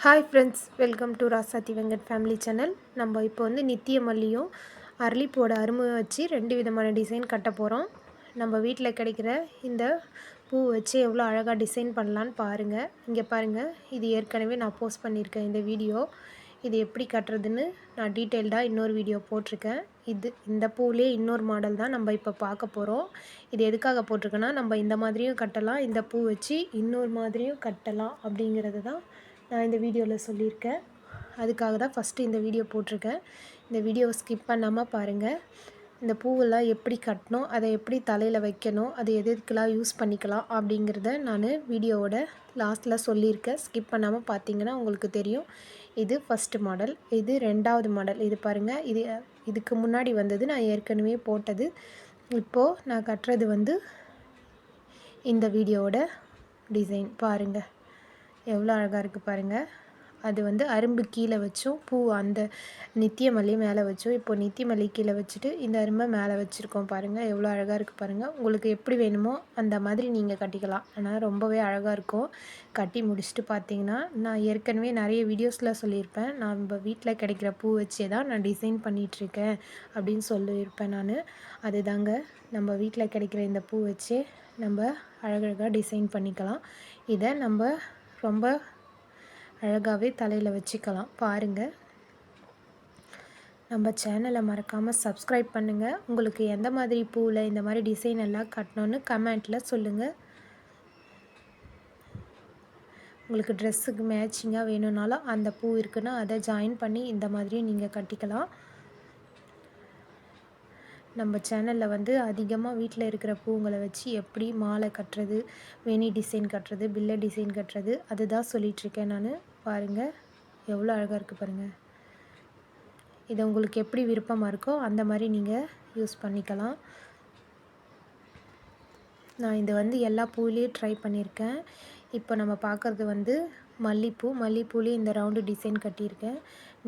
Hi friends welcome to Rasathi Venkat family channel நம்ம இப்போ வந்து நித்திய மல்லியும் அரளிப்பூவோட அருமையை வச்சு ரெண்டு விதமான டிசைன் கட்ட போகிறோம் நம்ம வீட்டில் கிடைக்கிற இந்த பூ வச்சு எவ்வளோ அழகாக டிசைன் பண்ணலான்னு பாருங்கள் இங்கே பாருங்கள் இது ஏற்கனவே நான் போஸ்ட் பண்ணியிருக்கேன் இந்த வீடியோ இது எப்படி கட்டுறதுன்னு நான் டீட்டெயில்டாக இன்னொரு வீடியோ போட்டிருக்கேன். இது இந்த பூவிலே இன்னொரு மாடல் தான் நம்ம இப்போ பார்க்க போகிறோம் இது எதுக்காக போட்டிருக்கேன்னா நம்ம இந்த மாதிரியும் கட்டலாம் இந்த பூ வச்சு இன்னொரு மாதிரியும் கட்டலாம் அப்படிங்கிறது தான் நான் இந்த வீடியோவில் சொல்லியிருக்கேன். அதுக்காக தான் ஃபஸ்ட்டு இந்த வீடியோ போட்டிருக்கேன். இந்த வீடியோவை ஸ்கிப் பண்ணாமல் பாருங்கள் இந்த பூவெல்லாம் எப்படி கட்டணும் அதை எப்படி தலையில் வைக்கணும் அது எது எதுக்கெல்லாம் யூஸ் பண்ணிக்கலாம் அப்படிங்கிறத நான் வீடியோவோட லாஸ்ட்டில் சொல்லியிருக்கேன். ஸ்கிப் பண்ணாமல் பார்த்தீங்கன்னா உங்களுக்கு தெரியும். இது ஃபஸ்ட்டு மாடல் இது ரெண்டாவது மாடல் இது பாருங்கள் இது இதுக்கு முன்னாடி வந்தது நான் ஏற்கனவே போட்டது. இப்போது நான் கட்டுறது வந்து இந்த வீடியோவோட டிசைன் பாருங்கள் எவ்வளோ அழகாக இருக்குது பாருங்கள் அது வந்து அரும்பு கீழே வச்சும் பூ அந்த நித்திய மல்லி மேலே வச்சோம் இப்போ நித்திய மல்லி கீழே வச்சுட்டு இந்த அரும்பை மேலே வச்சுருக்கோம் பாருங்கள் எவ்வளோ அழகாக இருக்குது பாருங்கள் உங்களுக்கு எப்படி வேணுமோ அந்த மாதிரி நீங்கள் கட்டிக்கலாம். ஆனால் ரொம்பவே அழகாக இருக்கும். கட்டி முடிச்சுட்டு பார்த்தீங்கன்னா நான் ஏற்கனவே நிறைய வீடியோஸில் சொல்லியிருப்பேன். நான் நம்ம வீட்டில் கிடைக்கிற பூ வச்சே தான் நான் டிசைன் பண்ணிகிட்ருக்கேன் அப்படின்னு சொல்லியிருப்பேன் நான். அதுதாங்க நம்ம வீட்டில் கிடைக்கிற இந்த பூ வச்சே நம்ம அழகழகாக டிசைன் பண்ணிக்கலாம். இதை நம்ம ரொம்ப அழகாகவே தலையில் வச்சுக்கலாம். பாருங்கள் நம்ம சேனலை மறக்காமல் சப்ஸ்கிரைப் பண்ணுங்கள் உங்களுக்கு எந்த மாதிரி பூவில் இந்த மாதிரி டிசைன் எல்லாம் கட்டணுன்னு கமெண்ட்டில் சொல்லுங்கள் உங்களுக்கு ட்ரெஸ்ஸுக்கு மேட்சிங்காக வேணும்னாலும் அந்த பூ இருக்குன்னா அதை ஜாயின் பண்ணி இந்த மாதிரியும் நீங்கள் கட்டிக்கலாம். நம்ம சேனலில் வந்து அதிகமாக வீட்டில் இருக்கிற பூங்களை வச்சு எப்படி மாலை கட்டுறது வேணி டிசைன் கட்டுறது பில்லை டிசைன் கட்டுறது அதுதான் சொல்லிகிட்ருக்கேன் நான். பாருங்கள் எவ்வளோ அழகாக இருக்குது பாருங்கள் இதை உங்களுக்கு எப்படி விருப்பமாக இருக்கோ அந்த மாதிரி நீங்கள் யூஸ் பண்ணிக்கலாம். நான் இது வந்து எல்லா பூவிலையும் ட்ரை பண்ணியிருக்கேன். இப்போ நம்ம பார்க்குறது வந்து மல்லிப்பூ மல்லிப்பூலேயும் இந்த ரவுண்டு டிசைன் கட்டியிருக்கேன்.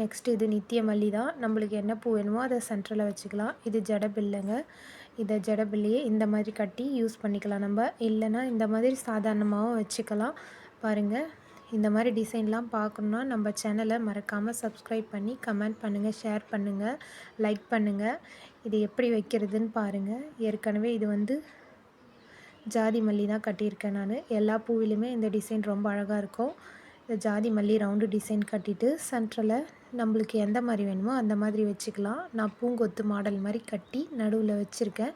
நெக்ஸ்ட் இது நித்திய மல்லி தான். நம்மளுக்கு என்ன பூ வேணுமோ அதை சென்டரில் வச்சுக்கலாம். இது ஜடபில்லைங்க இதை ஜடபில்லையே இந்த மாதிரி கட்டி யூஸ் பண்ணிக்கலாம் நம்ம. இல்லைன்னா இந்த மாதிரி சாதாரணமாகவும் வச்சுக்கலாம். பாருங்கள் இந்த மாதிரி டிசைன்லாம் பார்க்கணுன்னா நம்ம சேனலை மறக்காமல் சப்ஸ்கிரைப் பண்ணி கமெண்ட் பண்ணுங்கள் ஷேர் பண்ணுங்கள் லைக் பண்ணுங்கள் இது எப்படி வைக்கிறதுன்னு பாருங்கள் ஏற்கனவே இது வந்து ஜாதி மல்லி தான் கட்டியிருக்கேன் நான். எல்லா பூவிலுமே இந்த டிசைன் ரொம்ப அழகாக இருக்கும். இந்த ஜாதி மல்லி ரவுண்டு டிசைன் கட்டிட்டு சென்ட்ரில் நம்மளுக்கு எந்த மாதிரி வேணுமோ அந்த மாதிரி வச்சுக்கலாம். நான் பூங்கொத்து மாடல் மாதிரி கட்டி நடுவில் வச்சுருக்கேன்.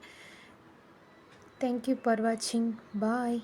தேங்க்யூ ஃபார் வாட்சிங் பாய்